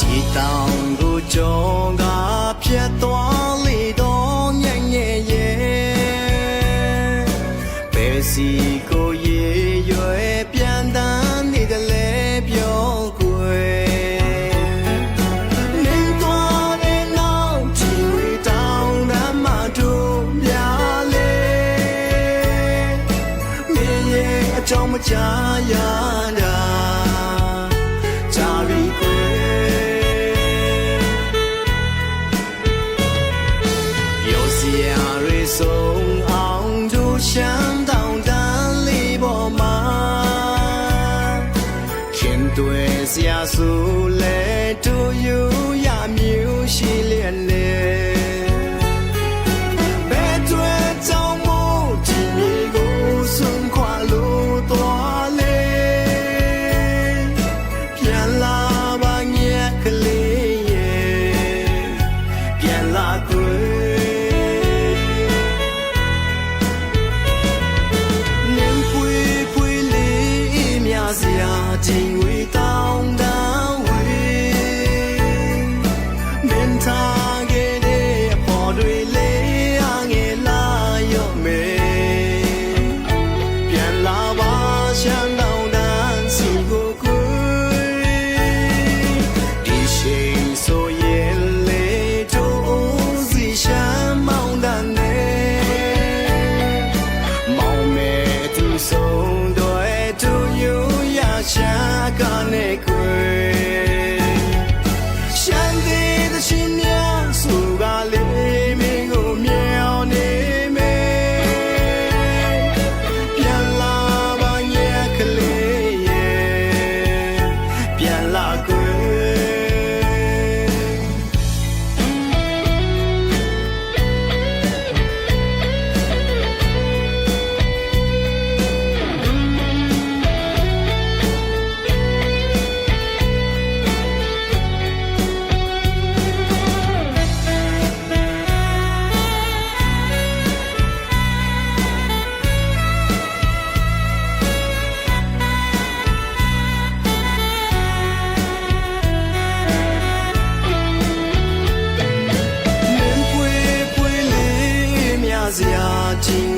ဒီတောင်ကိုကြောကဖြတ်သွားလေတော့ညံ့ညဲ့ရဲ့ပဲစီကိုရေရွယ်ပြန်တန်းနေတယ်လေပြောကွယ်ကြောင်မကြရ 瑞颂昂住香当当里波玛，天对下苏来都有。 စရာချိန်ဝေးတာ စရာကြီး